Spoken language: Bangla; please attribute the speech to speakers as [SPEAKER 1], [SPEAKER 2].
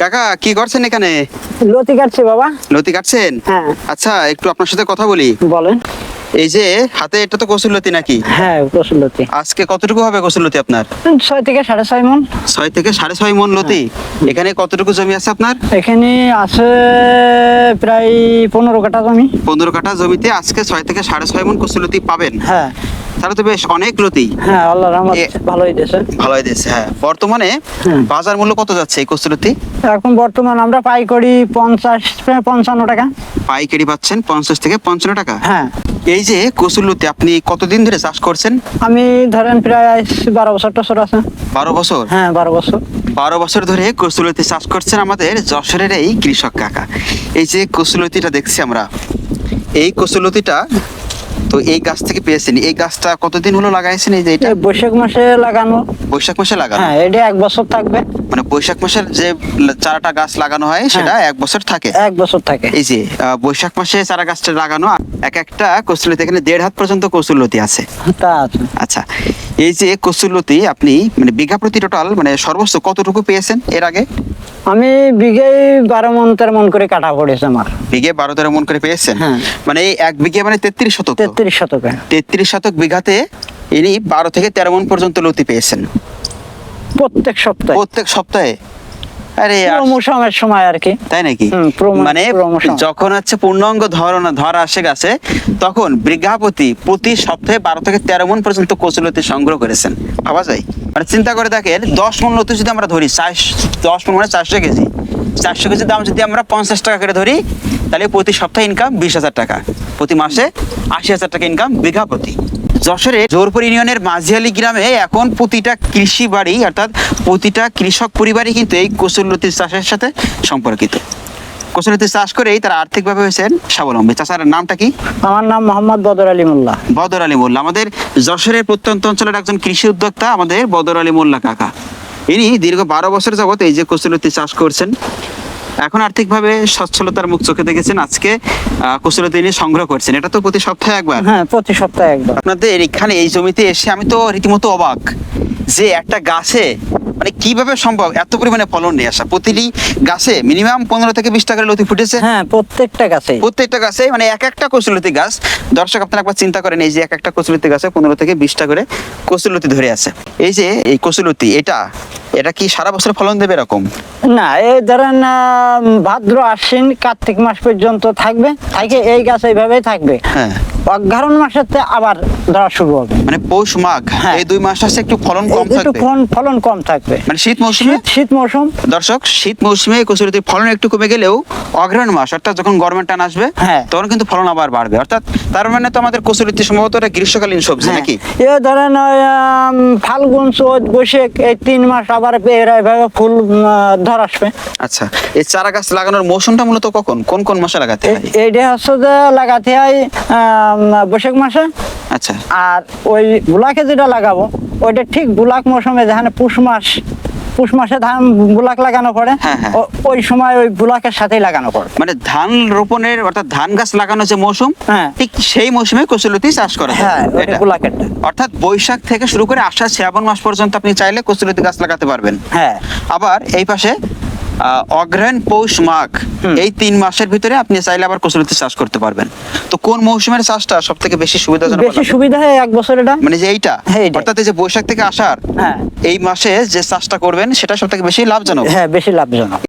[SPEAKER 1] কাকা কি করছেন এখানে?
[SPEAKER 2] লতি কাটছে বাবা।
[SPEAKER 1] লতি কাটছেন?
[SPEAKER 2] হ্যাঁ।
[SPEAKER 1] আচ্ছা একটু আপনার সাথে কথা বলি।
[SPEAKER 2] বলেন।
[SPEAKER 1] এই যে হাতে এটা তো কসুর লতি নাকি?
[SPEAKER 2] হ্যাঁ প্রচুর লতি।
[SPEAKER 1] আজকে কতটুকু হবে কসুর লতি আপনার?
[SPEAKER 2] ছয় থেকে সাড়ে ছয় মন।
[SPEAKER 1] ছয় থেকে সাড়ে ছয় মন লতি? এখানে কতটুকু জমি আছে আপনার?
[SPEAKER 2] এখানে আছে প্রায় পনেরো কাঠা জমি।
[SPEAKER 1] পনেরো কাঠা জমিতে আজকে ছয় থেকে সাড়ে ছয় মন কসুর লতি পাবেন।
[SPEAKER 2] হ্যাঁ।
[SPEAKER 1] তাহলে তো বেশ অনেক লতি
[SPEAKER 2] হ্যাঁ আল্লাহ রহমত ভালোই দিয়েছে
[SPEAKER 1] ভালো দিয়েছে হ্যাঁ। বর্তমানে বাজার মূল্য কত যাচ্ছে এই কসুর
[SPEAKER 2] এখন বর্তমান আমরা পাই করি পঞ্চাশ পঞ্চান্ন টাকা।
[SPEAKER 1] পাইকারি পাচ্ছেন পঞ্চাশ থেকে পঞ্চান্ন টাকা?
[SPEAKER 2] হ্যাঁ।
[SPEAKER 1] এই যে কসুর আপনি কতদিন ধরে চাষ করছেন?
[SPEAKER 2] আমি ধরেন প্রায় বারো বছর টছর আছে।
[SPEAKER 1] বারো বছর?
[SPEAKER 2] হ্যাঁ বারো বছর।
[SPEAKER 1] বারো বছর ধরে কসুলতি চাষ করছেন আমাদের যশোরের এই কৃষক কাকা। এই যে কসুলতিটা দেখছি আমরা। এই কসুলতিটা তো এই গাছ থেকে পেয়েছেন। এই গাছটা কতদিন হলো লাগাইছেন? এই যে এটা?
[SPEAKER 2] বৈশাখ মাসে লাগানো।
[SPEAKER 1] বৈশাখ মাসে লাগানো?
[SPEAKER 2] হ্যাঁ এটা এক বছর থাকবে।
[SPEAKER 1] মানে বৈশাখ মাসের যে চারাটা গাছ লাগানো হয় সেটা এক বছর থাকে।
[SPEAKER 2] এক বছর থাকে।
[SPEAKER 1] এই যে বৈশাখ মাসে চারা গাছটা লাগানো এক একটা কসুলতি এখানে দেড় হাত পর্যন্ত কসুলতি আছে। আচ্ছা এই যে কসুলতি আপনি মানে বিঘা প্রতি টোটাল মানে সর্বোচ্চ কতটুকু পেয়েছেন এর আগে?
[SPEAKER 2] আমি বিঘে বারো মন তেরো মন করে কাটা পড়েছে আমার।
[SPEAKER 1] বিঘে বারো তেরো মন করে পেয়েছেন?
[SPEAKER 2] হ্যাঁ।
[SPEAKER 1] মানে এই এক বিঘে মানে তেত্রিশ শতক?
[SPEAKER 2] তেত্রিশ শতকে।
[SPEAKER 1] তেত্রিশ শতক বিঘাতে ইনি বারো থেকে তেরো মন পর্যন্ত লতি পেয়েছেন।
[SPEAKER 2] প্রত্যেক সপ্তাহে।
[SPEAKER 1] প্রত্যেক সপ্তাহে? আরে
[SPEAKER 2] প্রমোশনের সময় আর কি।
[SPEAKER 1] তাই নাকি? মানে যখন হচ্ছে পূর্ণাঙ্গ ধরনা ধর আসে গেছে তখন প্রতি সপ্তাহে বারো থেকে তেরো মন পর্যন্ত কচুলতি সংগ্রহ করেছেন। ভাবা যায় মানে চিন্তা করে দেখেন দশ মন লতি যদি আমরা ধরি দশ মন মানে চারশো কেজি। চারশো কেজি দাম যদি আমরা পঞ্চাশ টাকা করে ধরি তাহলে প্রতি সপ্তাহে ইনকাম বিশ হাজার টাকা। প্রতি মাসে আশি হাজার টাকা ইনকাম বিঘা প্রতি যশোরে জোরপুর ইউনিয়নের মাঝিয়ালি গ্রামে এখন প্রতিটা কৃষি বাড়ি অর্থাৎ প্রতিটা কৃষক পরিবারই কিন্তু এই কচুরলতি চাষের সাথে সম্পর্কিত। কচুরলতি চাষ করেই তারা আর্থিকভাবে হয়েছেন স্বাবলম্বী। চাষার নামটা কি?
[SPEAKER 2] আমার নাম মোহাম্মদ বদর আলী মোল্লা।
[SPEAKER 1] বদর আলী মোল্লা। আমাদের যশোরের প্রত্যন্ত অঞ্চলের একজন কৃষি উদ্যোক্তা আমাদের বদর আলী মোল্লা কাকা। ইনি দীর্ঘ বারো বছর যাবত এই যে কচুরলতি চাষ করছেন। এখন আর্থিকভাবে সচ্ছলতার মুখ চোখে দেখেছেন আজকে আহ, দিনে সংগ্রহ করছেন। এটা তো প্রতি সপ্তাহে একবার?
[SPEAKER 2] হ্যাঁ প্রতি সপ্তাহে একবার।
[SPEAKER 1] আপনাদের এখানে এই জমিতে এসে আমি তো রীতিমতো অবাক যে একটা গাছে মানে কীভাবে সম্ভব? এত পরিমাণে ফলন নিয়ে আসা? প্রতিটি গাছে মিনিমাম পনেরো থেকে বিশ টাকার লতি ফুটেছে।
[SPEAKER 2] হ্যাঁ প্রত্যেকটা গাছে
[SPEAKER 1] প্রত্যেকটা গাছে মানে এক একটা কচুলতি গাছ। দর্শক আপনারা একবার চিন্তা করেন এই যে এক একটা কচুলতি গাছে পনেরো থেকে বিশটা করে কচুলতি ধরে আছে। এই যে এই কচুলতি এটা এটা কি সারা বছর ফলন দেবে এরকম?
[SPEAKER 2] না এই ধরেন ভাদ্র আশ্বিন কার্তিক মাস পর্যন্ত থাকবে। থাকে এই গাছ এইভাবেই থাকবে।
[SPEAKER 1] হ্যাঁ।
[SPEAKER 2] অঘারণ মাসেতে আবার ধরা শুরু হবে।
[SPEAKER 1] মানে পৌষ মাঘ
[SPEAKER 2] হ্যাঁ।
[SPEAKER 1] এই দুই মাস আছে একটু ফলন কম
[SPEAKER 2] একটু
[SPEAKER 1] থাকবে?
[SPEAKER 2] ফলন- ফলন কম থাকবে।
[SPEAKER 1] মানে শীত মৌসুমে?
[SPEAKER 2] শীত মৌসুম।
[SPEAKER 1] দর্শক শীত মৌসুমে কচুরিতে ফলন একটু কমে গেলেও অগ্রহণ মাস অর্থাৎ যখন গরমের টান আসবে
[SPEAKER 2] হ্যাঁ।
[SPEAKER 1] তখন কিন্তু ফলন আবার বাড়বে। অর্থাৎ তার মানে তো আমাদের কচুরিতে সম্ভবত এটা গ্রীষ্মকালীন সবজি
[SPEAKER 2] হ্যাঁ।
[SPEAKER 1] নাকি?
[SPEAKER 2] এ ধরেন ফাল্গুন চৈত বৈশাখ এই তিন মাস আবার এভাবে ফুল ধর আসবে।
[SPEAKER 1] আচ্ছা এই চারা গাছ লাগানোর মৌসুমটা মূলত কখন? কোন কোন মাসে লাগাতে হয়?
[SPEAKER 2] এইটা হচ্ছে যে লাগাতে হয় বৈশাখ মাসে
[SPEAKER 1] আচ্ছা
[SPEAKER 2] আর ওই বুলাকে যেটা লাগাবো ওইটা ঠিক বুলাক মৌসুমে যেখানে পুষ মাস পুষ মাসে ধান বুলাক লাগানো পড়ে
[SPEAKER 1] হ্যাঁ, হ্যাঁ।
[SPEAKER 2] ওই সময় ওই বুলাকের সাথেই লাগানো পড়ে
[SPEAKER 1] মানে ধান রোপণের অর্থাৎ ধান গাছ লাগানোর যে মৌসুম
[SPEAKER 2] হ্যাঁ।
[SPEAKER 1] ঠিক সেই মৌসুমে কচুলতি চাষ করা।
[SPEAKER 2] হ্যাঁ। বুলাকেরটা
[SPEAKER 1] অর্থাৎ বৈশাখ থেকে শুরু করে আষাঢ় শ্রাবণ মাস পর্যন্ত আপনি চাইলে কচুলতি গাছ লাগাতে পারবেন
[SPEAKER 2] হ্যাঁ
[SPEAKER 1] আবার এই পাশে আহ, অগ্রহায়ণ পৌষ মাঘ এই তিন মাসের ভিতরে আপনি চাইলে আবার কচুরিতে চাষ করতে পারবেন। তো কোন মৌসুমের চাষটা সব থেকে বেশি সুবিধাজনক
[SPEAKER 2] বেশি সুবিধা হয় এক বছর এটা?
[SPEAKER 1] মানে যে এইটা?
[SPEAKER 2] হ্যাঁ,
[SPEAKER 1] অর্থাৎ এই যে বৈশাখ থেকে আসার
[SPEAKER 2] হ্যাঁ।
[SPEAKER 1] এই মাসে যে চাষটা করবেন সেটা সব থেকে বেশি লাভজনক?
[SPEAKER 2] হ্যাঁ বেশি লাভজনক।